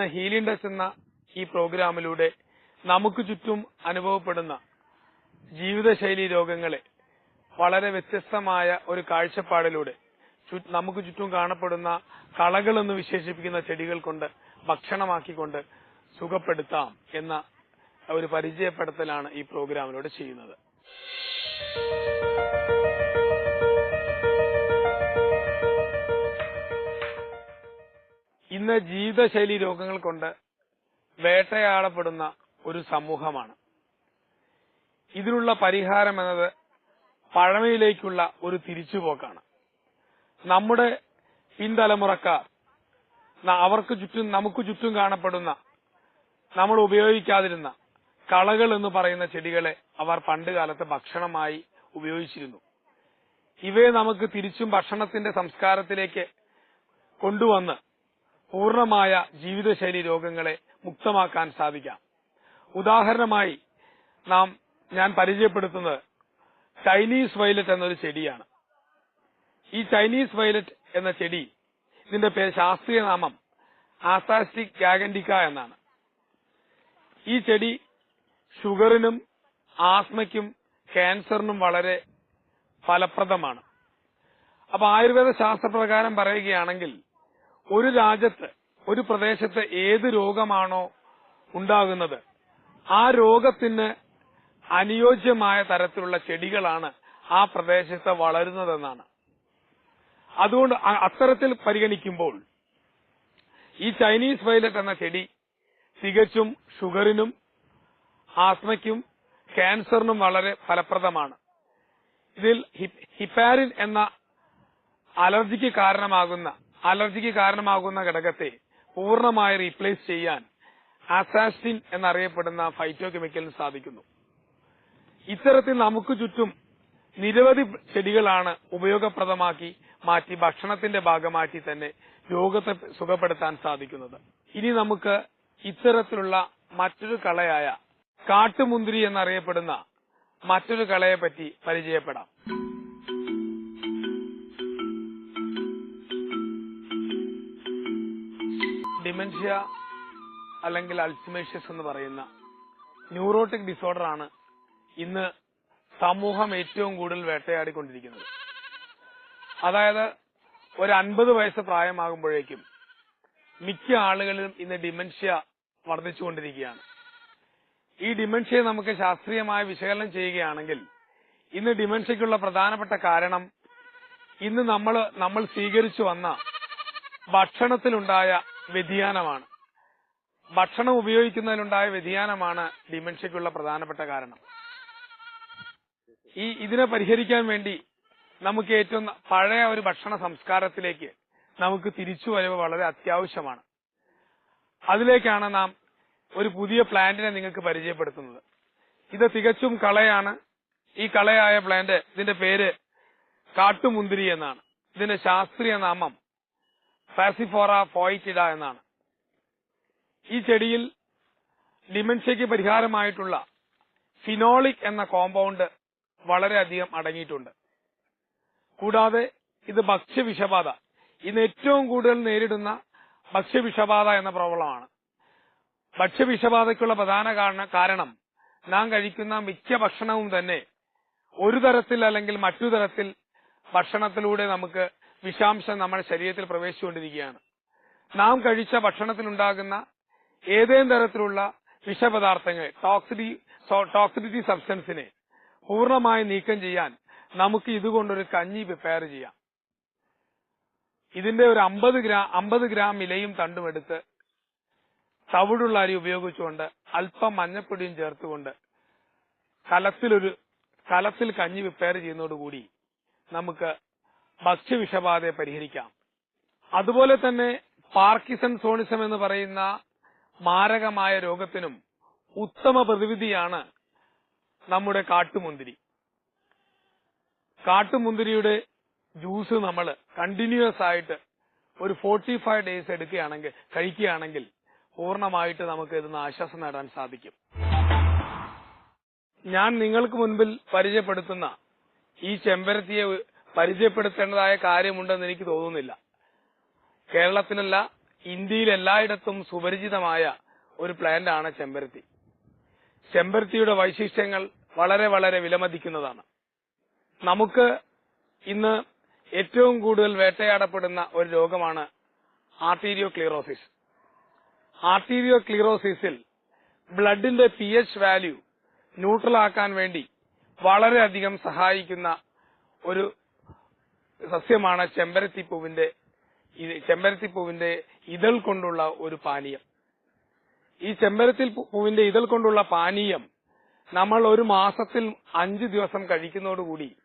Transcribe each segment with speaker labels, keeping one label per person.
Speaker 1: ഇന്ന് ഹീലിംഗ് എന്ന ഈ പ്രോഗ്രാമിലൂടെ നമുക്ക് ചുറ്റും അനുഭവപ്പെടുന്ന ജീവിതശൈലി രോഗങ്ങളെ വളരെ വ്യത്യസ്തമായ ഒരു കാഴ്ചപ്പാടിലൂടെ നമുക്ക് ചുറ്റും കാണപ്പെടുന്ന കളകൾ എന്ന് വിശേഷിപ്പിക്കുന്ന ചെടികൾ കൊണ്ട് ഭക്ഷണമാക്കിക്കൊണ്ട് സുഖപ്പെടുത്താം എന്ന ഒരു പരിചയപ്പെടുത്തലാണ് ഈ പ്രോഗ്രാമിലൂടെ ചെയ്യുന്നത്. ഇന്ന് ജീവിതശൈലി രോഗങ്ങൾ കൊണ്ട് വേട്ടയാടപ്പെടുന്ന ഒരു സമൂഹമാണ്. ഇതിനുള്ള പരിഹാരം എന്നത് പഴമയിലേക്കുള്ള ഒരു തിരിച്ചുപോക്കാണ്. നമ്മുടെ പിൻതലമുറക്കാർ അവർക്ക് ചുറ്റും നമുക്ക് ചുറ്റും കാണപ്പെടുന്ന നമ്മൾ ഉപയോഗിക്കാതിരുന്ന കളകൾ എന്ന് പറയുന്ന ചെടികളെ അവർ പണ്ട് കാലത്ത് ഭക്ഷണമായി ഉപയോഗിച്ചിരുന്നു. ഇവയെ നമുക്ക് തിരിച്ചും ഭക്ഷണത്തിന്റെ സംസ്കാരത്തിലേക്ക് കൊണ്ടുവന്ന് പൂർണമായ ജീവിതശൈലി രോഗങ്ങളെ മുക്തമാക്കാൻ സാധിക്കാം. ഉദാഹരണമായി നാം ഞാൻ പരിചയപ്പെടുത്തുന്നത് ചൈനീസ് വയലറ്റ് എന്നൊരു ചെടിയാണ്. ഈ ചൈനീസ് വയലറ്റ് എന്ന ചെടി ഇതിന്റെ പേര് ശാസ്ത്രീയ നാമം ആസാസ്റ്റിക് ഗാഗൻഡിക്ക എന്നാണ്. ഈ ചെടി ഷുഗറിനും ആസ്മയ്ക്കും ക്യാൻസറിനും വളരെ ഫലപ്രദമാണ്. അപ്പൊ ആയുർവേദ ശാസ്ത്രപ്രകാരം പറയുകയാണെങ്കിൽ ഒരു രാജ്യത്ത് ഒരു പ്രദേശത്ത് ഏത് രോഗമാണോ ഉണ്ടാകുന്നത് ആ രോഗത്തിന് അനുയോജ്യമായ തരത്തിലുള്ള ചെടികളാണ് ആ പ്രദേശത്ത് വളരുന്നതെന്നാണ്. അതുകൊണ്ട് അത്തരത്തിൽ പരിഗണിക്കുമ്പോൾ ഈ ചൈനീസ് വയലറ്റ് എന്ന ചെടി തികച്ചും ഷുഗറിനും ആസ്മയ്ക്കും ക്യാൻസറിനും വളരെ ഫലപ്രദമാണ്. ഇതിൽ ഹിപ്- ഹിപ്പാരിൻ എന്ന അലർജിക്ക് കാരണമാകുന്ന അലർജിക്ക് കാരണമാകുന്ന ഘടകത്തെ പൂർണമായി റീപ്ലേസ് ചെയ്യാൻ അസാസ്റ്റിൻ എന്നറിയപ്പെടുന്ന ഫൈറ്റോ കെമിക്കലിന് സാധിക്കുന്നു. ഇത്തരത്തിൽ നമുക്ക് ചുറ്റും നിരവധി ചെടികളാണ് ഉപയോഗപ്രദമാക്കി മാറ്റി ഭക്ഷണത്തിന്റെ ഭാഗമാക്കി തന്നെ രോഗത്തെ സുഖപ്പെടുത്താൻ സാധിക്കുന്നത്. ഇനി നമുക്ക് ഇത്തരത്തിലുള്ള മറ്റൊരു കളയായ കാട്ടുമുന്തിരി എന്നറിയപ്പെടുന്ന മറ്റൊരു കളയെ പറ്റി പരിചയപ്പെടാം. ഡിമെൻഷ്യ അല്ലെങ്കിൽ അൾസിമേഷ്യസ് എന്ന് പറയുന്ന ന്യൂറോട്ടിക് ഡിസോർഡർ ആണ് ഇന്ന് സമൂഹം ഏറ്റവും കൂടുതൽ വേട്ടയാടിക്കൊണ്ടിരിക്കുന്നത്. അതായത് ഒരു അൻപത് വയസ്സ് പ്രായമാകുമ്പോഴേക്കും മിക്ക ആളുകളിലും ഇന്ന് ഡിമെൻഷ്യ വർദ്ധിച്ചുകൊണ്ടിരിക്കുകയാണ്. ഈ ഡിമെൻഷ്യയെ നമുക്ക് ശാസ്ത്രീയമായി വിശകലനം ചെയ്യുകയാണെങ്കിൽ ഇന്ന് ഡിമെൻഷ്യയ്ക്കുള്ള പ്രധാനപ്പെട്ട കാരണം ഇന്ന് നമ്മൾ നമ്മൾ സ്വീകരിച്ചു വന്ന ഭക്ഷണത്തിലുണ്ടായ വ്യതിയാനമാണ്. ഭക്ഷണം ഉപയോഗിക്കുന്നതിനുണ്ടായ വ്യതിയാനമാണ് ഡിമെൻഷ്യക്കുള്ള പ്രധാനപ്പെട്ട കാരണം. ഈ ഇതിനെ പരിഹരിക്കാൻ വേണ്ടി നമുക്ക് ഏറ്റവും പഴയ ഒരു ഭക്ഷണ സംസ്കാരത്തിലേക്ക് നമുക്ക് തിരിച്ചു വരവ് വളരെ അത്യാവശ്യമാണ്. അതിലേക്കാണ് നാം ഒരു പുതിയ പ്ലാന്റിനെ നിങ്ങൾക്ക് പരിചയപ്പെടുത്തുന്നത്. ഇത് തികച്ചും കളയാണ്. ഈ കളയായ പ്ലാന്റ് ഇതിന്റെ പേര് കാട്ടുമുന്തിരി എന്നാണ്. ഇതിന്റെ ശാസ്ത്രീയ നാമം ഫാസിഫോറ ഫോയിറ്റിഡ എന്നാണ്. ഈ ചെടിയിൽ ഡിമെൻഷ്യയ്ക്ക് പരിഹാരമായിട്ടുള്ള ഫിനോളിക് എന്ന കോമ്പൗണ്ട് വളരെയധികം അടങ്ങിയിട്ടുണ്ട്. കൂടാതെ ഇത് ഭക്ഷ്യവിഷബാധ. ഇന്ന് ഏറ്റവും കൂടുതൽ നേരിടുന്ന ഭക്ഷ്യവിഷബാധ എന്ന പ്രോബ്ലമാണ്. ഭക്ഷ്യവിഷബാധയ്ക്കുള്ള പ്രധാന കാരണം നാം കഴിക്കുന്ന മിക്ക ഭക്ഷണവും തന്നെ ഒരു തരത്തിൽ അല്ലെങ്കിൽ മറ്റു തരത്തിൽ ഭക്ഷണത്തിലൂടെ നമുക്ക് വിഷാംശം നമ്മുടെ ശരീരത്തിൽ പ്രവേശിച്ചുകൊണ്ടിരിക്കുകയാണ്. നാം കഴിച്ച ഭക്ഷണത്തിലുണ്ടാകുന്ന ഏതേലും തരത്തിലുള്ള വിഷപദാർത്ഥങ്ങൾ ടോക്സിറ്റി ടോക്സിറ്റി സബ്സ്റ്റൻസിനെ പൂർണമായി നീക്കം ചെയ്യാൻ നമുക്ക് ഇതുകൊണ്ടൊരു കഞ്ഞി പ്രിപ്പയർ ചെയ്യാം. ഇതിന്റെ ഒരു അമ്പത് ഗ്രാം അമ്പത് ഗ്രാം ഇലയും തണ്ടും എടുത്ത് തവിടുള്ള അരി ഉപയോഗിച്ചുകൊണ്ട് അല്പം മഞ്ഞപ്പൊടിയും ചേർത്തുകൊണ്ട് കലത്തിലൊരു കലത്തിൽ കഞ്ഞി പ്രിപ്പയർ ചെയ്യുന്നതോടുകൂടി നമുക്ക് ഭക്ഷ്യവിഷബാധയെ പരിഹരിക്കാം. അതുപോലെ തന്നെ പാർക്കിസൺ സോണിസം എന്ന് പറയുന്ന മാരകമായ രോഗത്തിനും ഉത്തമ പ്രതിവിധിയാണ് നമ്മുടെ കാട്ടുമുന്തിരി. കാട്ടുമുന്തിരിയുടെ ജ്യൂസ് നമ്മൾ കണ്ടിന്യൂസ് ആയിട്ട് ഒരു ഫോർട്ടി ഫൈവ് ഡേയ്സ് എടുക്കുകയാണെങ്കിൽ കഴിക്കുകയാണെങ്കിൽ പൂർണമായിട്ട് നമുക്ക് ഇതിന് ആശ്വാസം നേടാൻ സാധിക്കും. ഞാൻ നിങ്ങൾക്ക് മുൻപിൽ പരിചയപ്പെടുത്തുന്ന ഈ ചെമ്പരത്തിയെ പരിചയപ്പെടുത്തേണ്ടതായ കാര്യമുണ്ടെന്ന് എനിക്ക് തോന്നുന്നില്ല. കേരളത്തിനല്ല ഇന്ത്യയിൽ എല്ലായിടത്തും സുപരിചിതമായ ഒരു പ്ലാന്റ് ആണ് ചെമ്പരത്തി. ചെമ്പരത്തിയുടെ വൈശിഷ്ട്യങ്ങൾ വളരെ വളരെ വിലമതിക്കുന്നതാണ്. നമുക്ക് ഇന്ന് ഏറ്റവും കൂടുതൽ വേട്ടയാടപ്പെടുന്ന ഒരു രോഗമാണ് ആർട്ടീരിയോ ക്ലീറോസിസ് ആർട്ടീരിയോ ക്ലീറോസിസിൽ ബ്ലഡിന്റെ പി എച്ച് വാല്യൂ ന്യൂട്രലാക്കാൻ വേണ്ടി വളരെയധികം സഹായിക്കുന്ന ഒരു സസ്യമാണ് ചെമ്പരത്തിപ്പൂവിന്റെ ചെമ്പരത്തിപ്പൂവിന്റെ ഇതൾ കൊണ്ടുള്ള ഒരു പാനീയം. ഈ ചെമ്പരത്തിൽ പൂവിന്റെ ഇതൾ കൊണ്ടുള്ള പാനീയം നമ്മൾ ഒരു മാസത്തിൽ അഞ്ചു ദിവസം കഴിക്കുന്നതോടുകൂടി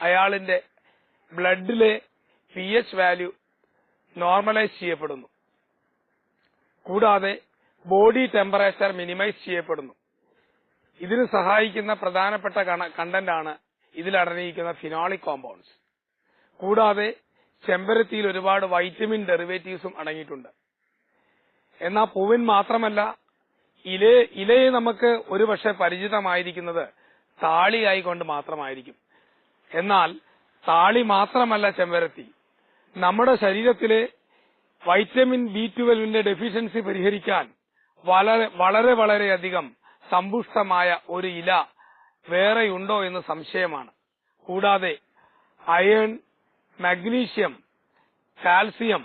Speaker 1: അയാളിന്റെ ബ്ലഡിലെ പി എച്ച് വാല്യൂ നോർമലൈസ് ചെയ്യപ്പെടുന്നു. കൂടാതെ ബോഡി ടെമ്പറേച്ചർ മിനിമൈസ് ചെയ്യപ്പെടുന്നു. ഇതിന് സഹായിക്കുന്ന പ്രധാനപ്പെട്ട കണ്ടന്റ് ആണ് ഇതിൽ അടങ്ങിയിരിക്കുന്ന ഫിനോളിക് കോമ്പൗണ്ട്സ്. കൂടാതെ ചെമ്പരത്തിയിൽ ഒരുപാട് വൈറ്റമിൻ ഡെറിവേറ്റീവ്സും അടങ്ങിയിട്ടുണ്ട്. എന്നാൽ പൂവിൻ മാത്രമല്ല ഇല ഇലയെ നമുക്ക് ഒരുപക്ഷെ പരിചിതമായിരിക്കുന്നത് താളിയായി കൊണ്ട് മാത്രമായിരിക്കും. എന്നാൽ താളി മാത്രമല്ല ചെമ്പരത്തി. നമ്മുടെ ശരീരത്തിലെ വൈറ്റമിൻ ബി ട്വൽവിന്റെ ഡെഫിഷ്യൻസി പരിഹരിക്കാൻ വളരെ വളരെ വളരെയധികം സമ്പുഷ്ടമായ ഒരു ഇല വേറെയുണ്ടോ എന്ന് സംശയമാണ്. കൂടാതെ iron magnesium calcium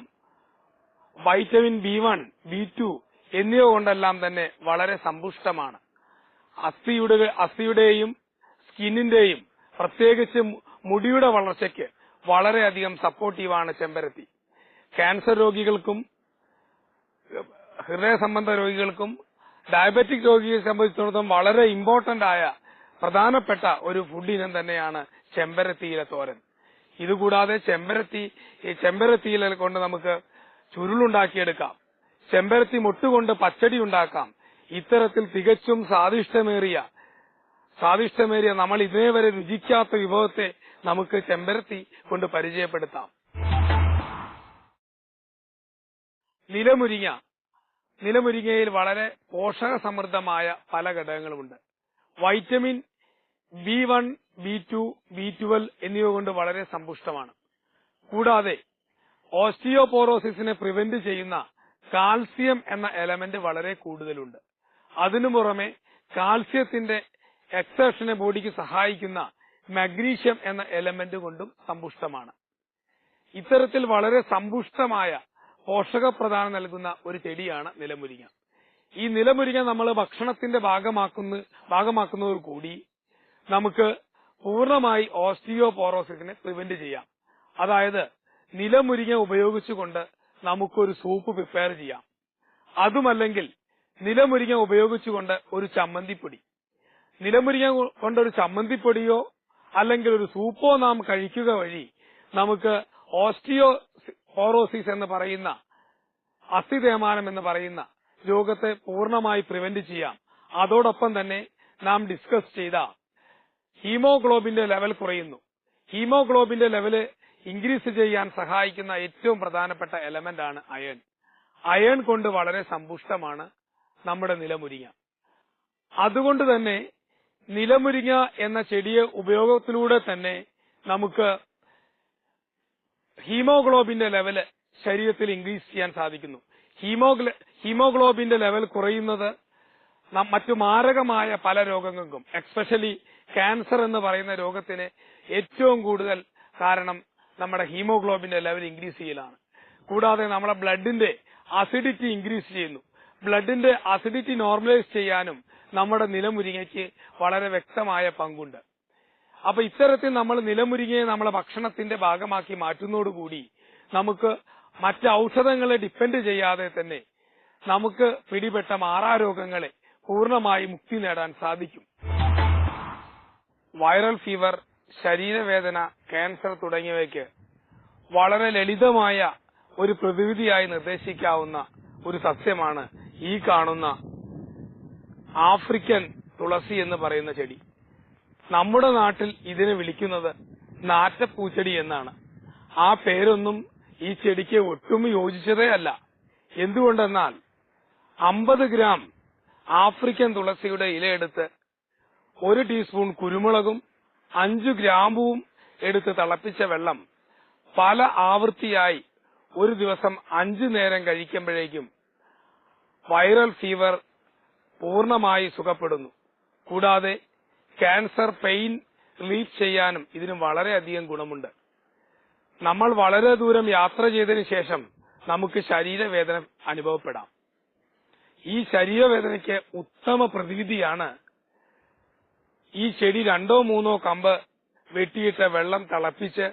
Speaker 1: vitamin B one B two എന്നിവ കൊണ്ടെല്ലാം തന്നെ വളരെ സമ്പുഷ്ടമാണ്. അസ്ഥിയുടെ അസ്ഥിയുടെയും സ്കിന്നിന്റെയും പ്രത്യേകിച്ച് മുടിയുടെ വളർച്ചയ്ക്ക് വളരെയധികം സപ്പോർട്ടീവാണ് ചെമ്പരത്തി. ക്യാൻസർ രോഗികൾക്കും ഹൃദയ സംബന്ധ രോഗികൾക്കും ഡയബറ്റിക് രോഗിയെ സംബന്ധിച്ചിടത്തോളം വളരെ ഇമ്പോർട്ടന്റ് ആയ പ്രധാനപ്പെട്ട ഒരു ഫുഡ് ഇനം തന്നെയാണ് ചെമ്പരത്തിയിലെ തോരൻ. ഇതുകൂടാതെ ചെമ്പരത്തി ഈ ചെമ്പരത്തിയില കൊണ്ട് നമുക്ക് ചുരുളുണ്ടാക്കിയെടുക്കാം. ചെമ്പരത്തി മുട്ടുകൊണ്ട് പച്ചടി ഉണ്ടാക്കാം. ഇത്തരത്തിൽ തികച്ചും സ്വാദിഷ്ടമേറിയ സ്വാദിഷ്ടമേറിയ നമ്മൾ ഇതേ വരെ രുചിക്കാത്ത വിഭവത്തെ നമുക്ക് ചെമ്പരത്തി കൊണ്ട് പരിചയപ്പെടുത്താം. നിലമുരിങ്ങ. നിലമുരിങ്ങയിൽ വളരെ പോഷക സമൃദ്ധമായ പല ഘടകങ്ങളുമുണ്ട്. Vitamin B one B two B twelve എന്നിവ കൊണ്ട് വളരെ സമ്പുഷ്ടമാണ്. കൂടാതെ ഓസ്റ്റിയോപോറോസിസിനെ പ്രിവെന്റ് ചെയ്യുന്ന കാൽസ്യം എന്ന എലമെന്റ് വളരെ കൂടുതലുണ്ട്. അതിനു പുറമെ കാൽസ്യത്തിന്റെ എക്സേഷനെ ബോഡിക്ക് സഹായിക്കുന്ന മഗ്നീഷ്യം എന്ന എലമെന്റ് കൊണ്ടും സമ്പുഷ്ടമാണ്. ഇത്തരത്തിൽ വളരെ സമ്പുഷ്ടമായ പോഷകപ്രധാനം നൽകുന്ന ഒരു ചെടിയാണ് നിലമുരിങ്ങ. ഈ നിലമുരിങ്ങ നമ്മൾ ഭക്ഷണത്തിന്റെ ഭാഗമാക്കുന്ന ഭാഗമാക്കുന്നതോട് കൂടി നമുക്ക് പൂർണമായി ഓസ്റ്റിയോപോറോസിസിനെ പ്രിവെന്റ് ചെയ്യാം. അതായത് നിലമുരിങ്ങ ഉപയോഗിച്ചുകൊണ്ട് നമുക്കൊരു സൂപ്പ് പ്രിപ്പയർ ചെയ്യാം. അതുമല്ലെങ്കിൽ നിലമുരിങ്ങ ഉപയോഗിച്ചുകൊണ്ട് ഒരു ചമ്മന്തിപ്പൊടി. നിലമുരിങ്ങ കൊണ്ട് ഒരു ചമ്മന്തിപ്പൊടിയോ അല്ലെങ്കിൽ ഒരു സൂപ്പോ നാം കഴിക്കുക വഴി നമുക്ക് ഓസ്റ്റിയോ പോറോസിസ് എന്ന് പറയുന്ന അസ്ഥി അസ്ഥിതേമാനം എന്ന് പറയുന്ന രോഗത്തെ പൂർണമായി പ്രിവെന്റ് ചെയ്യാം. അതോടൊപ്പം തന്നെ നാം ഡിസ്കസ് ചെയ്ത ഹീമോഗ്ലോബിന്റെ ലെവൽ കുറയുന്നു. ഹീമോഗ്ലോബിന്റെ ലെവൽ ഇൻക്രീസ് ചെയ്യാൻ സഹായിക്കുന്ന ഏറ്റവും പ്രധാനപ്പെട്ട എലമെന്റ് ആണ് അയൺ. അയൺ കൊണ്ട് വളരെ സമ്പുഷ്ടമാണ് നമ്മുടെ നിലമുരിങ്ങ. അതുകൊണ്ട് തന്നെ നിലമുരിങ്ങ എന്ന ചെടിയെ ഉപയോഗത്തിലൂടെ തന്നെ നമുക്ക് ഹീമോഗ്ലോബിന്റെ ലെവൽ ശരീരത്തിൽ ഇൻക്രീസ് ചെയ്യാൻ സാധിക്കുന്നു. ഹീമോഗ്ല ഹീമോഗ്ലോബിന്റെ ലെവൽ കുറയുന്നത് മറ്റു മാരകമായ പല രോഗങ്ങൾക്കും എക്സ്പെഷ്യലി ക്യാൻസർ എന്ന് പറയുന്ന രോഗത്തിന് ഏറ്റവും കൂടുതൽ കാരണം നമ്മുടെ ഹീമോഗ്ലോബിന്റെ ലെവൽ ഇൻക്രീസ് ചെയ്യലാണ്. കൂടാതെ നമ്മുടെ ബ്ലഡിന്റെ അസിഡിറ്റി ഇൻക്രീസ് ചെയ്യുന്നു. ബ്ലഡിന്റെ അസിഡിറ്റി നോർമലൈസ് ചെയ്യാനും നമ്മുടെ നിലമുരിങ്ങയ്ക്ക് വളരെ വ്യക്തമായ പങ്കുണ്ട്. അപ്പൊ ഇത്തരത്തിൽ നമ്മൾ നിലമുരിങ്ങയെ നമ്മളെ ഭക്ഷണത്തിന്റെ ഭാഗമാക്കി മാറ്റുന്നതോടുകൂടി നമുക്ക് മറ്റ് ഔഷധങ്ങളെ ഡിപ്പെൻഡ് ചെയ്യാതെ തന്നെ നമുക്ക് പിടിപെട്ട മാറാരോഗങ്ങളെ പൂർണമായി മുക്തി നേടാൻ സാധിക്കും. വൈറൽ ഫീവർ ശരീരവേദന ക്യാൻസർ തുടങ്ങിയവയ്ക്ക് വളരെ ലളിതമായ ഒരു പ്രതിവിധിയായി നിർദ്ദേശിക്കാവുന്ന ഒരു സസ്യമാണ് ഈ കാണുന്ന ആഫ്രിക്കൻ തുളസി എന്ന് പറയുന്ന ചെടി. നമ്മുടെ നാട്ടിൽ ഇതിനെ വിളിക്കുന്നത് നാറ്റപ്പൂച്ചെടി എന്നാണ്. ആ പേരൊന്നും ഈ ചെടിക്ക് ഒട്ടും യോജിച്ചതേ അല്ല. എന്തുകൊണ്ടെന്നാൽ അമ്പത് ഗ്രാം ആഫ്രിക്കൻ തുളസിയുടെ ഇലയെടുത്ത് ഒരു ടീസ്പൂൺ കുരുമുളകും അഞ്ചു ഗ്രാമ്പുവും എടുത്ത് തിളപ്പിച്ച വെള്ളം പല ആവൃത്തിയായി ഒരു ദിവസം അഞ്ചു നേരം കഴിക്കുമ്പോഴേക്കും വൈറൽ ഫീവർ പൂർണമായി സുഖപ്പെടുന്നു. കൂടാതെ ക്യാൻസർ പെയിൻ റിലീഫ് ചെയ്യാനും ഇതിന് വളരെയധികം ഗുണമുണ്ട്. നമ്മൾ വളരെ ദൂരം യാത്ര ചെയ്തതിനു ശേഷം നമുക്ക് ശരീരവേദന അനുഭവപ്പെടാം. ഈ ശരീരവേദനയ്ക്ക് ഉത്തമ പ്രതിവിധിയാണ് ഈ ചെടി രണ്ടോ മൂന്നോ കമ്പ് വെട്ടിയിട്ട് വെള്ളം തിളപ്പിച്ച്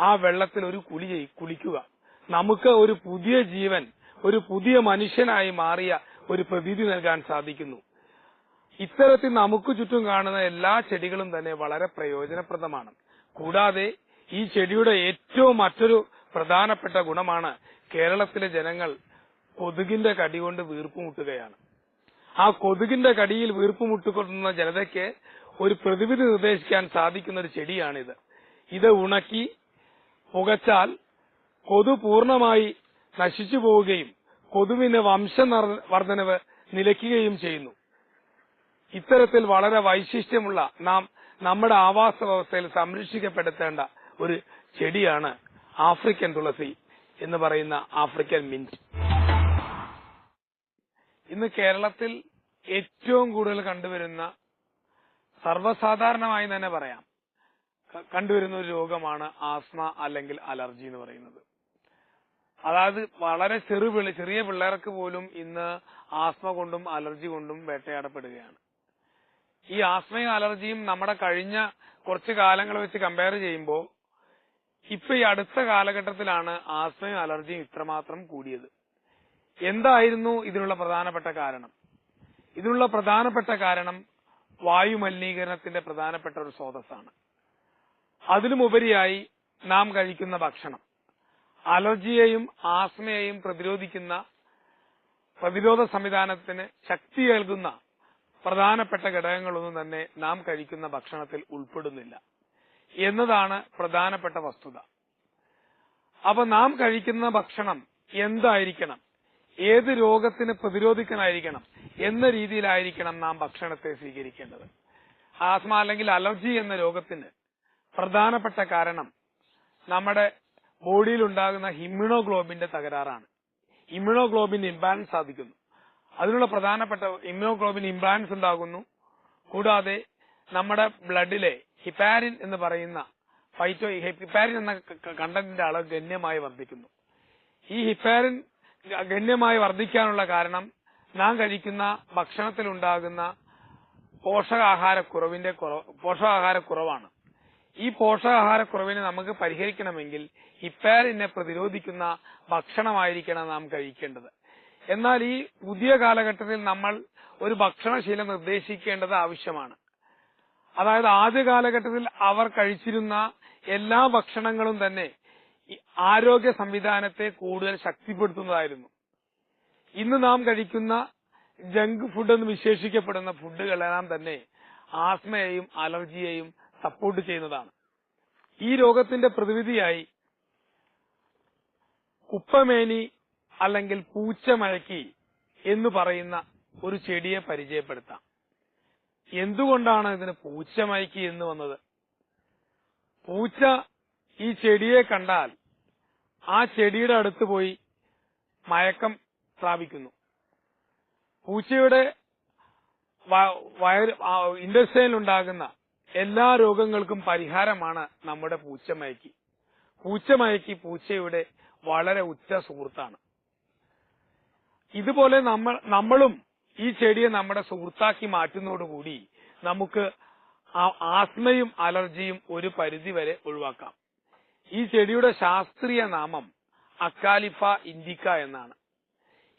Speaker 1: ആ വെള്ളത്തിൽ ഒരു കുളി കുളിക്കുക. നമുക്ക് ഒരു പുതിയ ജീവൻ ഒരു പുതിയ മനുഷ്യനായി മാറിയ ഒരു പ്രതീതി നൽകാൻ സാധിക്കുന്നു. ഇത്തരത്തിൽ നമുക്ക് ചുറ്റും കാണുന്ന എല്ലാ ചെടികളും തന്നെ വളരെ പ്രയോജനപ്രദമാണ്. കൂടാതെ ഈ ചെടിയുടെ ഏറ്റവും മറ്റൊരു പ്രധാനപ്പെട്ട ഗുണമാണ് കേരളത്തിലെ ജനങ്ങൾ കൊതുകിന്റെ കടി കൊണ്ട് വീർപ്പുമുട്ടുകയാണ്. ആ കൊതുകിന്റെ കടിയിൽ വീർപ്പുമുട്ടുകൊള്ളുന്ന ജനതയ്ക്ക് ഒരു പ്രതിവിധി നിർദ്ദേശിക്കാൻ സാധിക്കുന്ന ഒരു ചെടിയാണിത്. ഇത് ഉണക്കി പുകച്ചാൽ കൊതു പൂർണമായി നശിച്ചു പോവുകയും കൊതുവിന് വംശവർദ്ധനവ് നിലയ്ക്കുകയും ചെയ്യുന്നു. ഇത്തരത്തിൽ വളരെ വൈശിഷ്ട്യമുള്ള നാം നമ്മുടെ ആവാസ വ്യവസ്ഥയിൽ സംരക്ഷിക്കപ്പെടുത്തേണ്ട ഒരു ചെടിയാണ് ആഫ്രിക്കൻ തുളസി എന്ന് പറയുന്ന ആഫ്രിക്കൻ മിന്റ്. ഇന്ന് കേരളത്തിൽ ഏറ്റവും കൂടുതൽ കണ്ടുവരുന്ന സർവസാധാരണമായി തന്നെ പറയാം കണ്ടുവരുന്ന ഒരു രോഗമാണ് ആസ്മ അല്ലെങ്കിൽ അലർജി എന്ന് പറയുന്നത്. അതായത് വളരെ ചെറു ചെറിയ പിള്ളേർക്ക് പോലും ഇന്ന് ആസ്മ കൊണ്ടും അലർജി കൊണ്ടും വേട്ടയാടപ്പെടുകയാണ്. ഈ ആസ്മയും അലർജിയും നമ്മുടെ കഴിഞ്ഞ കുറച്ച് കാലങ്ങൾ വെച്ച് കമ്പയർ ചെയ്യുമ്പോൾ ഇപ്പൊ ഈ അടുത്ത കാലഘട്ടത്തിലാണ് ആസ്മയും അലർജിയും ഇത്രമാത്രം കൂടിയത്. എന്തായിരുന്നു ഇതിനുള്ള പ്രധാനപ്പെട്ട കാരണം? ഇതിനുള്ള പ്രധാനപ്പെട്ട കാരണം വായു മലിനീകരണത്തിന്റെ പ്രധാനപ്പെട്ട ഒരു സ്രോതസ്സാണ്. അതിലുമുപരിയായി നാം കഴിക്കുന്ന ഭക്ഷണം. അലർജിയെയും ആസ്മയെയും പ്രതിരോധിക്കുന്ന പ്രതിരോധ സംവിധാനത്തിന് ശക്തി നൽകുന്ന പ്രധാനപ്പെട്ട ഘടകങ്ങളൊന്നും തന്നെ നാം കഴിക്കുന്ന ഭക്ഷണത്തിൽ ഉൾപ്പെടുന്നില്ല എന്നതാണ് പ്രധാനപ്പെട്ട വസ്തുത. അപ്പൊ നാം കഴിക്കുന്ന ഭക്ഷണം എന്തായിരിക്കണം? ഏത് രോഗത്തിന് പ്രതിരോധിക്കാനായിരിക്കണം? എന്ന രീതിയിലായിരിക്കണം നാം ഭക്ഷണത്തെ സ്വീകരിക്കേണ്ടത്. ആസ്മ അല്ലെങ്കിൽ അലർജി എന്ന രോഗത്തിന് പ്രധാനപ്പെട്ട കാരണം നമ്മുടെ ബോഡിയിൽ ഉണ്ടാകുന്ന ഹിമ്യൂണോഗ്ലോബിന്റെ തകരാറാണ്. ഇമ്മ്യൂണോഗ്ലോബിൻ ഇംബാലൻസ് സാധിക്കുന്നു. അതിനുള്ള പ്രധാനപ്പെട്ട ഇമ്മ്യൂണോഗ്ലോബിൻ ഇംബാലൻസ് ഉണ്ടാകുന്നു കൂടാതെ നമ്മുടെ ബ്ലഡിലെ ഹിപ്പാരിൻ എന്ന് പറയുന്ന ഫൈറ്റോ ഹിപ്പാരിൻ എന്ന കണ്ടന്റിന്റെ അളവ് ഗണ്യമായി വർദ്ധിക്കുന്നു. ഈ ഹിപ്പാരിൻ ഗണ്യമായി വർദ്ധിക്കാനുള്ള കാരണം നാം കഴിക്കുന്ന ഭക്ഷണത്തിലുണ്ടാകുന്ന പോഷകാഹാരക്കുറവിന്റെ കുറവ് പോഷകാഹാരക്കുറവാണ്. ഈ പോഷകാഹാരക്കുറവിനെ നമുക്ക് പരിഹരിക്കണമെങ്കിൽ ഹിപ്പാരിനെ പ്രതിരോധിക്കുന്ന ഭക്ഷണമായിരിക്കണം നാം കഴിക്കേണ്ടത്. എന്നാൽ ഈ പുതിയ കാലഘട്ടത്തിൽ നമ്മൾ ഒരു ഭക്ഷണശീലം നിർദ്ദേശിക്കേണ്ടത് ആവശ്യമാണ്. അതായത് ആദ്യ കാലഘട്ടത്തിൽ അവർ കഴിച്ചിരുന്ന എല്ലാ ഭക്ഷണങ്ങളും തന്നെ ആരോഗ്യ സംവിധാനത്തെ കൂടുതൽ ശക്തിപ്പെടുത്തുന്നതായിരുന്നു. ഇന്ന് നാം കഴിക്കുന്ന ജങ്ക് ഫുഡ് എന്ന് വിശേഷിക്കപ്പെടുന്ന ഫുഡുകളെല്ലാം തന്നെ ആസ്മയെയും അലർജിയെയും സപ്പോർട്ട് ചെയ്യുന്നതാണ്. ഈ രോഗത്തിന്റെ പ്രതിവിധിയായി കുപ്പമേനി അല്ലെങ്കിൽ പൂച്ചമഴക്കി എന്ന് പറയുന്ന ഒരു ചെടിയെ പരിചയപ്പെടുത്താം. എന്തുകൊണ്ടാണ് ഇതിന് പൂച്ചമയക്കി എന്ന് വന്നത്? പൂച്ച ഈ ചെടിയെ കണ്ടാൽ ആ ചെടിയുടെ അടുത്ത് പോയി മയക്കം പ്രാപിക്കുന്നു. പൂച്ചയുടെ ഇൻഡസ്ട്രിയിൽ ഉണ്ടാകുന്ന എല്ലാ രോഗങ്ങൾക്കും പരിഹാരമാണ് നമ്മുടെ പൂച്ചമയക്കി. പൂച്ചമയക്കി പൂച്ചയുടെ വളരെ ഉച്ച സുഹൃത്താണ്. ഇതുപോലെ നമ്മൾ നമ്മളും ഈ ചെടിയെ നമ്മുടെ സുഹൃത്താക്കി മാറ്റുന്നതോടുകൂടി നമുക്ക് ആസ്മയും അലർജിയും ഒരു പരിധിവരെ ഒഴിവാക്കാം. ഈ ചെടിയുടെ ശാസ്ത്രീയ നാമം അക്കാലിഫ ഇൻഡിക്ക എന്നാണ്.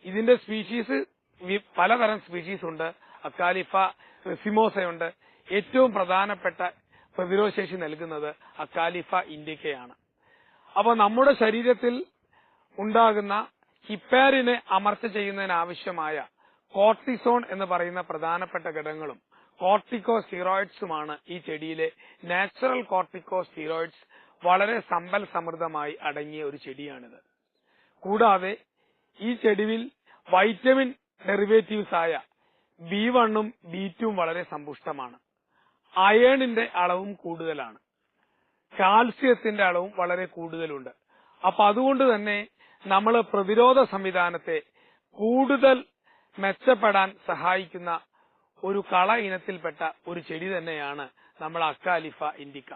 Speaker 1: ഇതിന്റെ സ്പീഷീസ് പലതരം സ്പീഷീസ് ഉണ്ട്. അക്കാലിഫ റെസിമോസയുണ്ട്. ഏറ്റവും പ്രധാനപ്പെട്ട പ്രതിരോധശേഷി നൽകുന്നത് അക്കാലിഫ ഇൻഡിക്കയാണ്. അപ്പൊ നമ്മുടെ ശരീരത്തിൽ ഉണ്ടാകുന്ന ഹിപ്പാരിനെ അമർച്ച ചെയ്യുന്നതിനാവശ്യമായ കോർട്ടിസോൺ എന്ന് പറയുന്ന പ്രധാനപ്പെട്ട ഘടകങ്ങളും കോർട്ടിക്കോ സ്റ്റീറോയിഡ്സുമാണ് ഈ ചെടിയിലെ നാച്ചുറൽ കോർട്ടിക്കോ സ്റ്റീറോയിഡ്സ് വളരെ സമ്പൽ സമൃദ്ധമായി അടങ്ങിയ ഒരു ചെടിയാണിത്. കൂടാതെ ഈ ചെടിയിൽ വൈറ്റമിൻ ഡെറിവേറ്റീവ്സ് ആയ ബി വണ്ണും ബി ടുവും വളരെ സമ്പുഷ്ടമാണ്. അയേണിന്റെ അളവും കൂടുതലാണ്. കാൽസ്യത്തിന്റെ അളവും വളരെ കൂടുതലുണ്ട്. അപ്പൊ അതുകൊണ്ട് തന്നെ നമ്മൾ പ്രതിരോധ സംവിധാനത്തെ കൂടുതൽ മെച്ചപ്പെടാൻ സഹായിക്കുന്ന ഒരു കള ഇനത്തിൽപ്പെട്ട ഒരു ചെടി തന്നെയാണ് നമ്മൾ അക്കാലിഫ ഇൻഡിക്ക.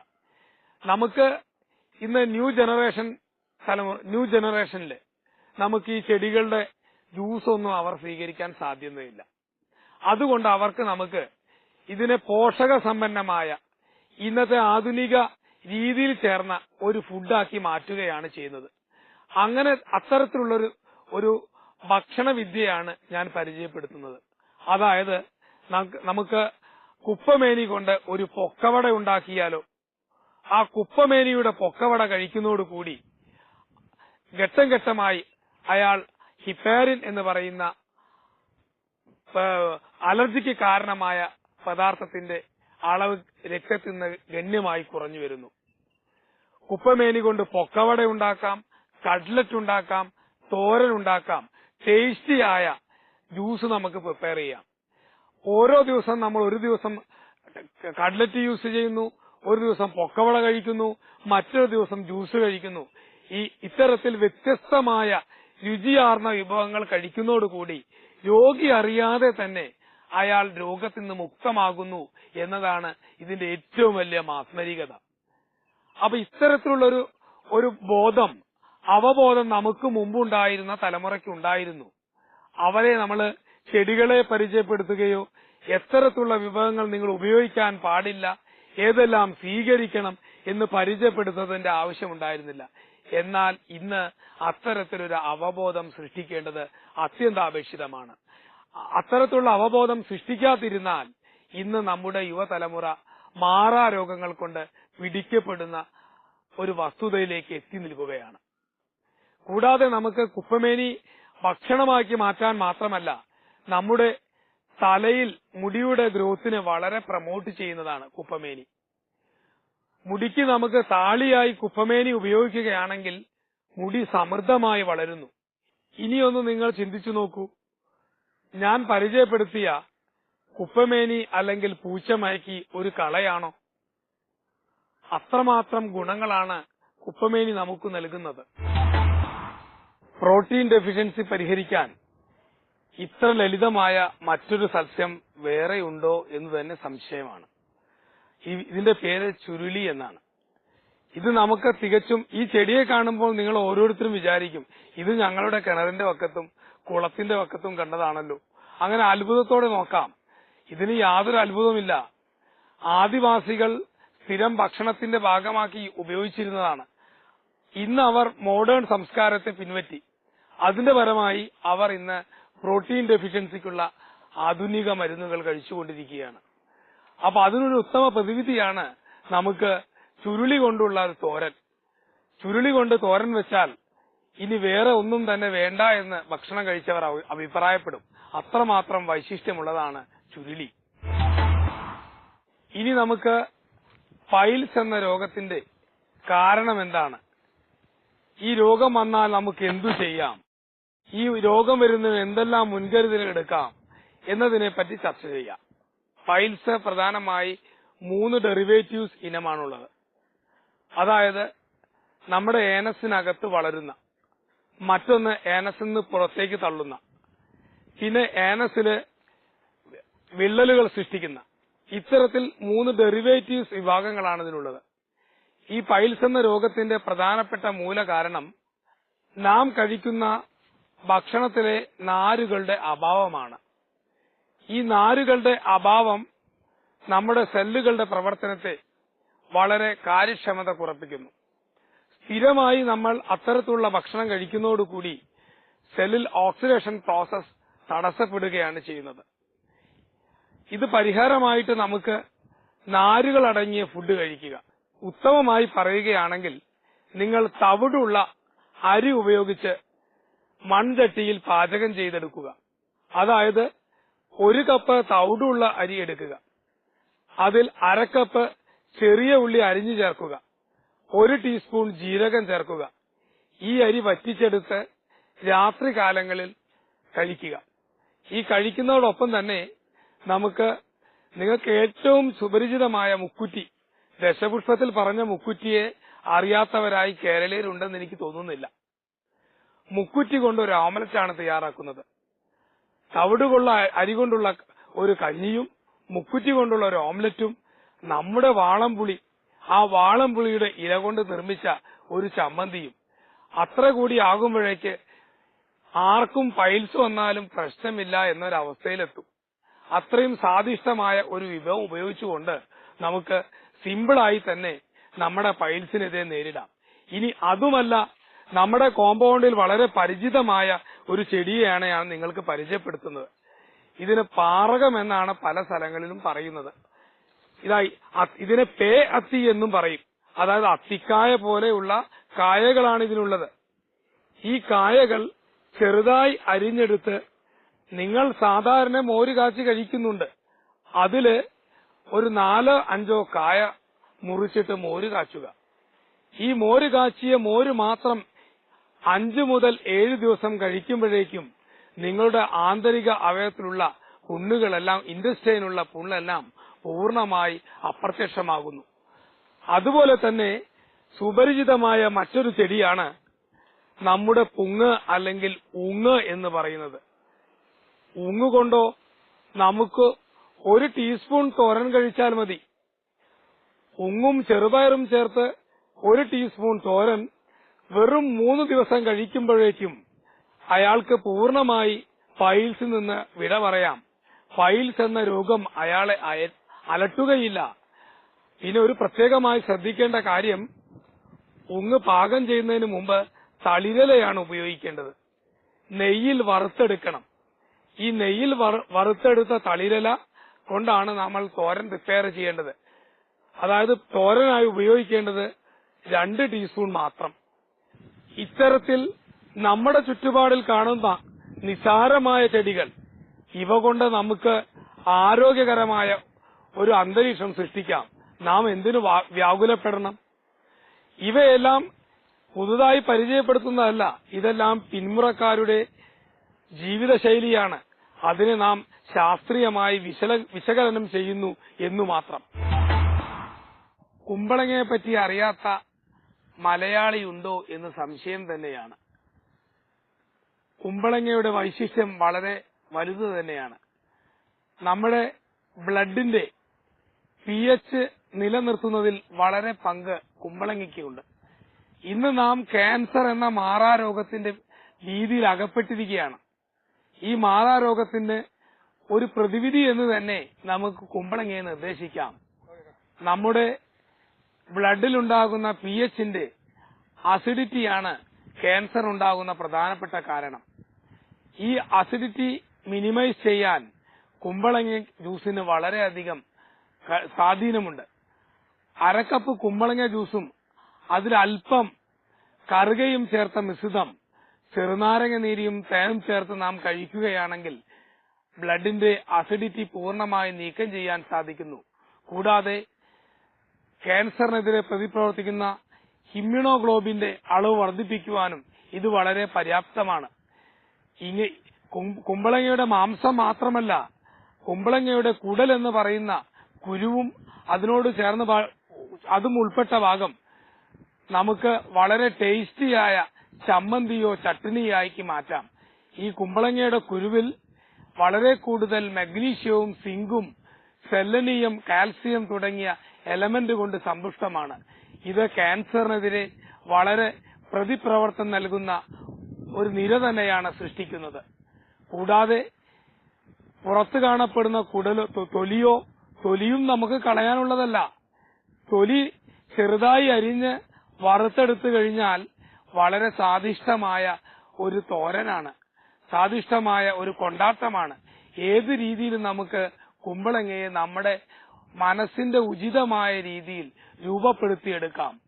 Speaker 1: നമുക്ക് ഇന്ന് ന്യൂ ജനറേഷൻ തലമുറ ന്യൂ ജനറേഷനിൽ നമുക്ക് ഈ ചെടികളുടെ ജ്യൂസ് ഒന്നും അവർ സ്വീകരിക്കാൻ സാധ്യതയില്ല. അതുകൊണ്ട് അവർക്ക് നമുക്ക് ഇതിനെ പോഷക സമ്പന്നമായ ഇന്നത്തെ ആധുനിക രീതിയിൽ ചേർന്ന ഒരു ഫുഡാക്കി മാറ്റുകയാണ് ചെയ്യുന്നത്. അങ്ങനെ അത്തരത്തിലുള്ളൊരു ഒരു ഭക്ഷണ വിദ്യയാണ് ഞാൻ പരിചയപ്പെടുത്തുന്നത്. അതായത് നമുക്ക് കുപ്പമേനി കൊണ്ട് ഒരു പൊക്കവട ഉണ്ടാക്കിയാലോ ആ കുപ്പമേനിയുടെ പൊക്കവട കഴിക്കുന്നതോടുകൂടി ഘട്ടം ഘട്ടമായി അയാൾ ഹിപ്പാരിൻ എന്ന് പറയുന്ന അലർജിക്ക് കാരണമായ പദാർത്ഥത്തിന്റെ അളവ് രക്തത്തിൽ നിന്ന് ഗണ്യമായി കുറഞ്ഞു വരുന്നു. കുപ്പമേനി കൊണ്ട് പൊക്കവട ഉണ്ടാക്കാം കട്ട്ലറ്റ് ഉണ്ടാക്കാം തോരൻ ഉണ്ടാക്കാം ടേസ്റ്റിയായ ജ്യൂസ് നമുക്ക് പ്രിപ്പയർ ചെയ്യാം. ഓരോ ദിവസം നമ്മൾ ഒരു ദിവസം കട്ട്ലറ്റ് യൂസ് ചെയ്യുന്നു ഒരു ദിവസം പൊക്കവള കഴിക്കുന്നു മറ്റൊരു ദിവസം ജ്യൂസ് കഴിക്കുന്നു. ഈ ഇത്തരത്തിൽ വ്യത്യസ്തമായ രുചിയാർന്ന വിഭവങ്ങൾ കഴിക്കുന്നതോടുകൂടി രോഗി അറിയാതെ തന്നെ അയാൾ രോഗത്തിൽ നിന്ന് മുക്തമാകുന്നു എന്നതാണ് ഇതിന്റെ ഏറ്റവും വലിയ മാസ്മരികത. അപ്പൊ ഇത്തരത്തിലുള്ളൊരു ഒരു ബോധം അവബോധം നമുക്ക് മുമ്പുണ്ടായിരുന്ന തലമുറയ്ക്ക് ഉണ്ടായിരുന്നു. അവരെ നമ്മൾ ചെടികളെ പരിചയപ്പെടുത്തുകയോ എത്തരത്തിലുള്ള വിഭവങ്ങൾ നിങ്ങൾ ഉപയോഗിക്കാൻ പാടില്ല ഏതെല്ലാം സ്വീകരിക്കണം എന്ന് പരിചയപ്പെടുത്തുന്നതിന്റെ ആവശ്യമുണ്ടായിരുന്നില്ല. എന്നാൽ ഇന്ന് അത്തരത്തിലൊരു അവബോധം സൃഷ്ടിക്കേണ്ടത് അത്യന്താപേക്ഷിതമാണ്. അത്തരത്തിലുള്ള അവബോധം സൃഷ്ടിക്കാതിരുന്നാൽ ഇന്ന് നമ്മുടെ യുവതലമുറ മാറാ രോഗങ്ങൾ കൊണ്ട് പിടിക്കപ്പെടുന്ന ഒരു വസ്തുതയിലേക്ക് എത്തി നിൽക്കുകയാണ്. കൂടാതെ നമുക്ക് കുപ്പമേനി ഭക്ഷണമാക്കി മാറ്റാൻ മാത്രമല്ല നമ്മുടെ തലയിൽ മുടിയുടെ ഗ്രോത്തിനെ വളരെ പ്രമോട്ട് ചെയ്യുന്നതാണ് കുപ്പമേനി. മുടിക്ക് നമുക്ക് താളിയായി കുപ്പമേനി ഉപയോഗിക്കുകയാണെങ്കിൽ മുടി സമൃദ്ധമായി വളരുന്നു. ഇനിയൊന്ന് നിങ്ങൾ ചിന്തിച്ചു നോക്കൂ. ഞാൻ പരിചയപ്പെടുത്തിയ കുപ്പമേനി അല്ലെങ്കിൽ പൂച്ചമയക്കി ഒരു കളയാണോ? അത്രമാത്രം ഗുണങ്ങളാണ് കുപ്പമേനി നമുക്ക് നൽകുന്നത്. പ്രോട്ടീൻ ഡെഫിഷ്യൻസി പരിഹരിക്കാൻ ഇത്ര ലളിതമായ മറ്റൊരു സസ്യം വേറെയുണ്ടോ എന്ന് തന്നെ സംശയമാണ്. ഇതിന്റെ പേര് ചുരുളി എന്നാണ്. ഇത് നമുക്ക് തികച്ചും ഈ ചെടിയെ കാണുമ്പോൾ നിങ്ങൾ ഓരോരുത്തരും വിചാരിക്കും ഇത് ഞങ്ങളുടെ കിണറിന്റെ വക്കത്തും കുളത്തിന്റെ വക്കത്തും കണ്ടതാണല്ലോ. അങ്ങനെ അത്ഭുതത്തോടെ നോക്കാം. ഇതിന് യാതൊരു അത്ഭുതമില്ല ആദിവാസികൾ സ്ഥിരം ഭക്ഷണത്തിന്റെ ഭാഗമാക്കി ഉപയോഗിച്ചിരുന്നതാണ്. ഇന്ന് അവർ മോഡേൺ സംസ്കാരത്തെ പിൻവറ്റി അതിന്റെ പരമായി അവർ ഇന്ന് പ്രോട്ടീൻ ഡെഫിഷ്യൻസിക്കുള്ള ആധുനിക മരുന്നുകൾ കഴിച്ചുകൊണ്ടിരിക്കുകയാണ്. അപ്പൊ അതിനൊരു ഉത്തമ പ്രതിവിധിയാണ് നമുക്ക് ചുരുളി കൊണ്ടുള്ള ഒരു തോരൻ. ചുരുളി കൊണ്ട് തോരൻ വെച്ചാൽ ഇനി വേറെ ഒന്നും തന്നെ വേണ്ട എന്ന് ഭക്ഷണം കഴിച്ചവർ അഭി- അഭിപ്രായപ്പെടും. അത്രമാത്രം വൈശിഷ്ട്യമുള്ളതാണ് ചുരുളി. ഇനി നമുക്ക് ഫൈൽസ് എന്ന രോഗത്തിന്റെ കാരണം എന്താണ്? ഈ രോഗം വന്നാൽ നമുക്ക് എന്തു ചെയ്യാം? ഈ രോഗം വരുന്നതിന് എന്തെല്ലാം മുൻകരുതലുകൾ എടുക്കാം എന്നതിനെ പറ്റി ചർച്ച ചെയ്യാം ഫൈൽസ് പ്രധാനമായി മൂന്ന് ഡെറിവേറ്റീവ്സ് ഇനമാണുള്ളത്. അതായത് നമ്മുടെ ഏനസിനകത്ത് വളരുന്ന മറ്റൊന്ന് ഏനസിൽ നിന്ന് പുറത്തേക്ക് തള്ളുന്ന പിന്നെ ഏനസിൽ വിള്ളലുകൾ സൃഷ്ടിക്കുന്ന. ഇത്തരത്തിൽ മൂന്ന് ഡെറിവേറ്റീവ്സ് വിഭാഗങ്ങളാണ് ഇതിനുള്ളത്. ഈ പൈൽസ് എന്ന രോഗത്തിന്റെ പ്രധാനപ്പെട്ട മൂലകാരണം നാം കഴിക്കുന്ന ഭക്ഷണത്തിലെ നാരുകളുടെ അഭാവമാണ്. ഈ നാരുകളുടെ അഭാവം നമ്മുടെ സെല്ലുകളുടെ പ്രവർത്തനത്തെ വളരെ കാര്യക്ഷമത കുറപ്പിക്കുന്നു. സ്ഥിരമായി നമ്മൾ അത്തരത്തിലുള്ള ഭക്ഷണം കഴിക്കുന്നതോടുകൂടി സെല്ലിൽ ഓക്സിഡേഷൻ പ്രോസസ് തടസ്സപ്പെടുകയാണ് ചെയ്യുന്നത്. ഇത് പരിഹാരമായിട്ട് നമുക്ക് നാരുകളടങ്ങിയ ഫുഡ് കഴിക്കുക. ഉത്തമമായി പറയുകയാണെങ്കിൽ നിങ്ങൾ തവിടുള്ള അരി ഉപയോഗിച്ച് മൺചട്ടിയിൽ പാചകം ചെയ്തെടുക്കുക. അതായത് ഒരു കപ്പ് തവിടുള്ള അരി എടുക്കുക. അതിൽ അരക്കപ്പ് ചെറിയ ഉള്ളി അരിഞ്ഞു ചേർക്കുക. ഒരു ടീസ്പൂൺ ജീരകം ചേർക്കുക. ഈ അരി വറ്റിച്ചെടുത്ത് രാത്രി കാലങ്ങളിൽ കഴിക്കുക. ഈ കഴിക്കുന്നതോടൊപ്പം തന്നെ നമുക്ക് നിങ്ങൾക്ക് ഏറ്റവും സുപരിചിതമായ മുക്കുറ്റി ദശപുഷ്പത്തിൽ പറഞ്ഞ മുക്കുറ്റിയെ അറിയാത്തവരായി കേരളീയരുണ്ടെന്ന് എനിക്ക് തോന്നുന്നില്ല. മുക്കുറ്റി കൊണ്ട് ഒരു ഓമലറ്റാണ് തയ്യാറാക്കുന്നത്. തവിടുകൊള്ള അരി കൊണ്ടുള്ള ഒരു കഞ്ഞിയും മുക്കുറ്റി കൊണ്ടുള്ള ഒരു ഓംലറ്റും നമ്മുടെ വാളംപുളി ആ വാളംപുളിയുടെ ഇല കൊണ്ട് നിർമ്മിച്ച ഒരു ചമ്മന്തിയും. അത്ര കൂടി ആകുമ്പോഴേക്ക് ആർക്കും പൈൽസ് വന്നാലും പ്രശ്നമില്ല എന്നൊരവസ്ഥയിലെത്തും. അത്രയും സ്വാദിഷ്ടമായ ഒരു വിഭവം ഉപയോഗിച്ചുകൊണ്ട് നമുക്ക് സിമ്പിളായി തന്നെ നമ്മുടെ ഫയൽസിനെതിരെ നേരിടാം. ഇനി അതുമല്ല നമ്മുടെ കോമ്പൗണ്ടിൽ വളരെ പരിചിതമായ ഒരു ചെടിയെയാണ് ഞാൻ നിങ്ങൾക്ക് പരിചയപ്പെടുത്തുന്നത്. ഇതിന് പാറകം എന്നാണ് പല സ്ഥലങ്ങളിലും പറയുന്നത്. ഇതായി ഇതിനെ പേ അത്തി എന്നും പറയും. അതായത് അത്തിക്കായ പോലെയുള്ള കായകളാണ് ഇതിനുള്ളത്. ഈ കായകൾ ചെറുതായി അരിഞ്ഞെടുത്ത് നിങ്ങൾ സാധാരണ മോര് കാച്ചി കഴിക്കുന്നുണ്ട്. അതിൽ ഒരു നാലോ അഞ്ചോ കായ മുറിച്ചിട്ട് മോര് കാച്ചുക. ഈ മോര് കാച്ചിയ മോര് മാത്രം അഞ്ചു മുതൽ ഏഴ് ദിവസം കഴിക്കുമ്പോഴേക്കും നിങ്ങളുടെ ആന്തരിക അവയവത്തിലുള്ള പുണ്ണുകളെല്ലാം ഇൻഡസ്റ്റൈനുള്ള പുണ്ണെല്ലാം പൂർണമായി അപ്രത്യക്ഷമാകുന്നു. അതുപോലെ തന്നെ സുപരിചിതമായ മറ്റൊരു ചെടിയാണ് നമ്മുടെ പുങ്ങ് അല്ലെങ്കിൽ ഉങ്ങ് എന്ന് പറയുന്നത്. ഉങ്ങ് കൊണ്ടോ നമുക്ക് ഒരു ടീസ്പൂൺ തോരൻ കഴിച്ചാൽ മതി. ഉങ്ങും ചെറുപയറും ചേർത്ത് ഒരു ടീസ്പൂൺ തോരൻ വെറും മൂന്ന് ദിവസം കഴിക്കുമ്പോഴേക്കും അയാൾക്ക് പൂർണമായി ഫൈൽസിൽ നിന്ന് വിട പറയാം. ഫൈൽസ് എന്ന രോഗം അയാളെ അയ- അലട്ടുകയില്ല. പിന്നെ ഒരു പ്രത്യേകമായി ശ്രദ്ധിക്കേണ്ട കാര്യം ഉങ്ങ് പാകം ചെയ്യുന്നതിന് മുമ്പ് തളിരലയാണ് ഉപയോഗിക്കേണ്ടത്. നെയ്യിൽ വറുത്തെടുക്കണം. ഈ നെയ്യിൽ വറുത്തെടുത്ത തളിരല കൊണ്ടാണ് നമ്മൾ തോരൻ പ്രിപ്പയർ ചെയ്യേണ്ടത്. അതായത് തോരനായി ഉപയോഗിക്കേണ്ടത് രണ്ട് ടീസ്പൂൺ മാത്രം. ഇത്തരത്തിൽ നമ്മുടെ ചുറ്റുപാടിൽ കാണുന്ന നിസാരമായ ചെടികൾ ഇവ കൊണ്ട് നമുക്ക് ആരോഗ്യകരമായ ഒരു അന്തരീക്ഷം സൃഷ്ടിക്കാം. നാം എന്തിനു വ്യാകുലപ്പെടണം? ഇവയെല്ലാം പുതുതായി പരിചയപ്പെടുത്തുന്നതല്ല ഇതെല്ലാം പിന്മുറക്കാരുടെ ജീവിതശൈലിയാണ്. അതിനെ നാം ശാസ്ത്രീയമായി വിശകലനം ചെയ്യുന്നു എന്നു മാത്രം. കുമ്പളങ്ങയെ പറ്റി അറിയാത്ത മലയാളിയുണ്ടോ എന്ന് സംശയം തന്നെയാണ്. കുമ്പളങ്ങയുടെ വൈശിഷ്ട്യം വളരെ വലുത് തന്നെയാണ്. നമ്മുടെ ബ്ലഡിന്റെ പി എച്ച് നിലനിർത്തുന്നതിൽ വളരെ പങ്ക് കുമ്പളങ്ങയ്ക്കുണ്ട്. ഇന്ന് നാം ക്യാൻസർ എന്ന മാറാരോഗത്തിന്റെ രീതിയിൽ അകപ്പെട്ടിരിക്കുകയാണ്. ഈ മാറാരോഗത്തിന് ഒരു പ്രതിവിധി എന്ന് തന്നെ നമുക്ക് കുമ്പളങ്ങയെ നിർദ്ദേശിക്കാം. നമ്മുടെ ബ്ലഡിലുണ്ടാകുന്ന പി എച്ചിന്റെ അസിഡിറ്റിയാണ് ക്യാൻസർ ഉണ്ടാകുന്ന പ്രധാനപ്പെട്ട കാരണം. ഈ അസിഡിറ്റി മിനിമൈസ് ചെയ്യാൻ കുമ്പളങ്ങ ജ്യൂസിന് വളരെയധികം സ്വാധീനമുണ്ട്. അരക്കപ്പ് കുമ്പളങ്ങ ജ്യൂസും അതിലൽപ്പം കറുകയും ചേർത്ത മിശ്രിതം ചെറുനാരങ്ങ നീരിയും തേനും ചേർത്ത് നാം കഴിക്കുകയാണെങ്കിൽ ബ്ലഡിന്റെ അസിഡിറ്റി പൂർണമായി നീക്കം ചെയ്യാൻ സാധിക്കുന്നു. കൂടാതെ ക്യാൻസറിനെതിരെ പ്രതിപ്രവർത്തിക്കുന്ന ഹിമ്യൂണോഗ്ലോബിന്റെ അളവ് വർദ്ധിപ്പിക്കുവാനും ഇത് വളരെ പര്യാപ്തമാണ്. ഇനി കുമ്പളങ്ങയുടെ മാംസം മാത്രമല്ല കുമ്പളങ്ങയുടെ കുടൽ എന്ന് പറയുന്ന കുരുവും അതിനോട് ചേർന്ന് അതും ഉൾപ്പെട്ട ഭാഗം നമുക്ക് വളരെ ടേസ്റ്റിയായ ചമ്മന്തിയോ ചട്നിയാക്കി മാറ്റാം. ഈ കുമ്പളങ്ങയുടെ കുരുവിൽ വളരെ കൂടുതൽ മഗ്നീഷ്യവും സിങ്കും സെല്ലനിയം കാൽസ്യം തുടങ്ങിയ എലമെന്റ് കൊണ്ട് സമ്പുഷ്ടമാണ്. ഇത് ക്യാൻസറിനെതിരെ വളരെ പ്രതിപ്രവർത്തനം നൽകുന്ന ഒരു നിര തന്നെയാണ് സൃഷ്ടിക്കുന്നത്. കൂടാതെ പുറത്ത് കാണപ്പെടുന്ന കുടലോ തൊലിയോ തൊലിയും നമുക്ക് കളയാനുള്ളതല്ല. തൊലി ചെറുതായി അരിഞ്ഞ് വറുത്തെടുത്തു കഴിഞ്ഞാൽ വളരെ സ്വാദിഷ്ടമായ ഒരു തോരനാണ്. സ്വാദിഷ്ടമായ ഒരു കൊണ്ടാട്ടമാണ്. ഏത് രീതിയിലും നമുക്ക് കുമ്പളങ്ങയെ നമ്മുടെ മനസ്സിന്റെ ഉചിതമായ രീതിയിൽ രൂപപ്പെടുത്തിയെടുക്കാം.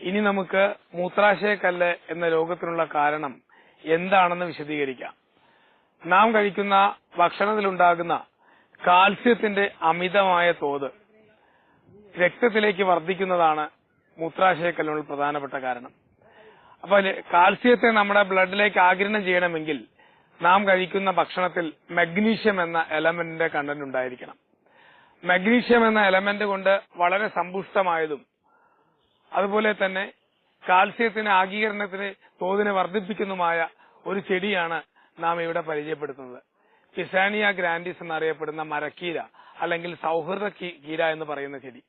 Speaker 1: ഇനി നമുക്ക് മൂത്രാശയക്കല്ല് എന്ന രോഗത്തിനുള്ള കാരണം എന്താണെന്ന് വിശദീകരിക്കാം. നാം കഴിക്കുന്ന ഭക്ഷണത്തിലുണ്ടാകുന്ന കാൽസ്യത്തിന്റെ അമിതമായ തോത് രക്തത്തിലേക്ക് വർദ്ധിക്കുന്നതാണ് മൂത്രാശയക്കല്ലിനുള്ള പ്രധാനപ്പെട്ട കാരണം. അപ്പൊ കാൽസ്യത്തെ നമ്മുടെ ബ്ലഡിലേക്ക് ആഗിരണം ചെയ്യണമെങ്കിൽ നാം കഴിക്കുന്ന ഭക്ഷണത്തിൽ മഗ്നീഷ്യം എന്ന എലമെന്റിന്റെ കണ്ടന്റ് ഉണ്ടായിരിക്കണം. മഗ്നീഷ്യം എന്ന എലമെന്റ് കൊണ്ട് വളരെ സമ്പുഷ്ടമായതും അതുപോലെ തന്നെ കാൽസ്യത്തിന് ആഗീകരണത്തിന് തോതിനെ വർദ്ധിപ്പിക്കുന്നതുമായ ഒരു ചെടിയാണ് നാം ഇവിടെ പരിചയപ്പെടുത്തുന്നത്. പിസാനിയ ഗ്രാൻഡിസ് എന്നറിയപ്പെടുന്ന മരക്കീര അല്ലെങ്കിൽ സൗഹൃദ കീര എന്ന് പറയുന്ന ചെടി.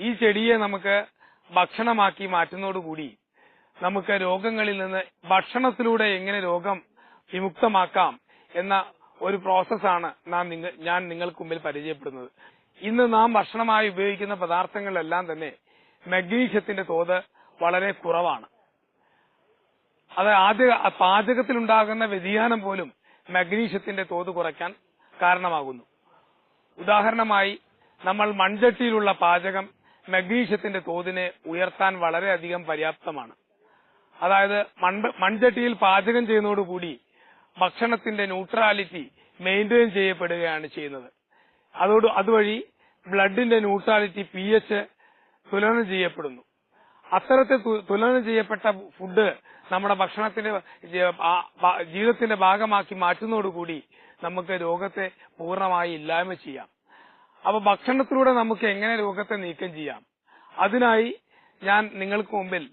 Speaker 1: ഈ ചെടിയെ നമുക്ക് ഭക്ഷണമാക്കി മാറ്റുന്നതോടുകൂടി നമുക്ക് രോഗങ്ങളിൽ നിന്ന് ഭക്ഷണത്തിലൂടെ എങ്ങനെ രോഗം വിമുക്തമാക്കാം എന്ന ഒരു പ്രോസസ്സാണ് നാം ഞാൻ നിങ്ങൾക്ക് മുമ്പിൽ പരിചയപ്പെടുന്നത്. ഇന്ന് നാം ഭക്ഷണമായി ഉപയോഗിക്കുന്ന പദാർത്ഥങ്ങളിലെല്ലാം തന്നെ മഗ്നീഷ്യത്തിന്റെ തോത് വളരെ കുറവാണ്. അത് ആദ്യ പാചകത്തിലുണ്ടാകുന്ന വ്യതിയാനം പോലും മഗ്നീഷ്യത്തിന്റെ തോത് കുറയ്ക്കാൻ കാരണമാകുന്നു. ഉദാഹരണമായി നമ്മൾ മൺചട്ടിയിലുള്ള പാചകം മഗ്നീഷ്യത്തിന്റെ തോതിനെ ഉയർത്താൻ വളരെയധികം പര്യാപ്തമാണ്. അതായത് മൺചട്ടിയിൽ പാചകം ചെയ്യുന്നതോടുകൂടി ഭക്ഷണത്തിന്റെ ന്യൂട്രാലിറ്റി മെയിന്റെയിൻ ചെയ്യപ്പെടുകയാണ് ചെയ്യുന്നത്. അതോട് അതുവഴി ബ്ലഡിന്റെ ന്യൂട്രാലിറ്റി പി എച്ച് തുലനം ചെയ്യപ്പെടുന്നു. അത്തരത്തിൽ തുലനം ചെയ്യപ്പെട്ട ഫുഡ് നമ്മുടെ ഭക്ഷണത്തിന്റെ ജീവിതത്തിന്റെ ഭാഗമാക്കി മാറ്റുന്നതോടുകൂടി നമുക്ക് രോഗത്തെ പൂർണമായി ഇല്ലായ്മ ചെയ്യാം. അപ്പൊ ഭക്ഷണത്തിലൂടെ നമുക്ക് എങ്ങനെ രോഗത്തെ നീക്കം ചെയ്യാം? അതിനായി ഞാൻ നിങ്ങൾക്ക് മുമ്പിൽ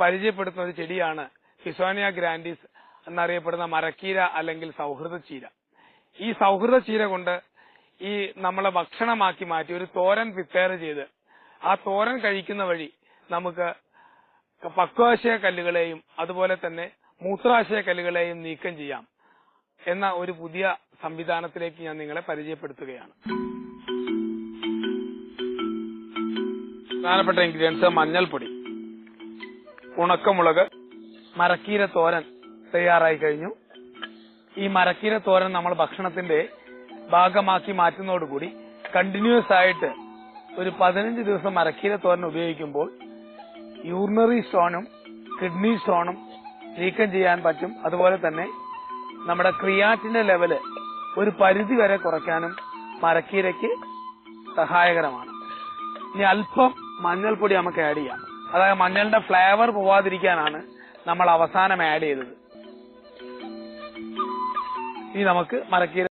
Speaker 1: പരിചയപ്പെടുത്തുന്ന ഒരു ചെടിയാണ് ഫിസോനിയ ഗ്രാൻഡിസ് എന്നറിയപ്പെടുന്ന മരക്കീര അല്ലെങ്കിൽ സൗഹൃദ ചീര ഈ സൗഹൃദ ചീര കൊണ്ട് ഈ നമ്മളെ ഭക്ഷണമാക്കി മാറ്റി ഒരു തോരൻ പ്രിപ്പയർ ചെയ്ത് ആ തോരൻ കഴിക്കുന്ന വഴി നമുക്ക് പക്വാശയ കല്ലുകളെയും അതുപോലെ തന്നെ മൂത്രാശയ കല്ലുകളെയും നീക്കം ചെയ്യാം എന്ന ഒരു പുതിയ സംവിധാനത്തിലേക്ക് ഞാൻ നിങ്ങളെ പരിചയപ്പെടുത്തുകയാണ്. പ്രധാനപ്പെട്ട ഇൻഗ്രീഡിയൻസ് മഞ്ഞൾപ്പൊടി ഉണക്കമുളക് മരക്കീര തോരൻ തയ്യാറായി കഴിഞ്ഞു. ഈ മരക്കീര തോരൻ നമ്മൾ ഭക്ഷണത്തിന്റെ ഭാഗമാക്കി മാറ്റുന്നതോടുകൂടി കണ്ടിന്യൂസ് ആയിട്ട് ഒരു പതിനഞ്ച് ദിവസം മരക്കീര തോരൻ ഉപയോഗിക്കുമ്പോൾ യൂറിനറി സ്റ്റോണും കിഡ്നി സ്റ്റോണും നീക്കം ചെയ്യാൻ പറ്റും. അതുപോലെ തന്നെ നമ്മുടെ ക്രിയാറ്റിന്റെ ലെവൽ ഒരു പരിധി വരെ കുറയ്ക്കാനും മരക്കീരയ്ക്ക് സഹായകരമാണ്. ഇനി അല്പം മഞ്ഞൾപ്പൊടി നമുക്ക് ആഡ് ചെയ്യാം. അതായത് മഞ്ഞളുടെ ഫ്ലേവർ പോവാതിരിക്കാനാണ് നമ്മൾ അവസാനം ആഡ് ചെയ്തത്. ഇനി നമുക്ക് മരക്കീര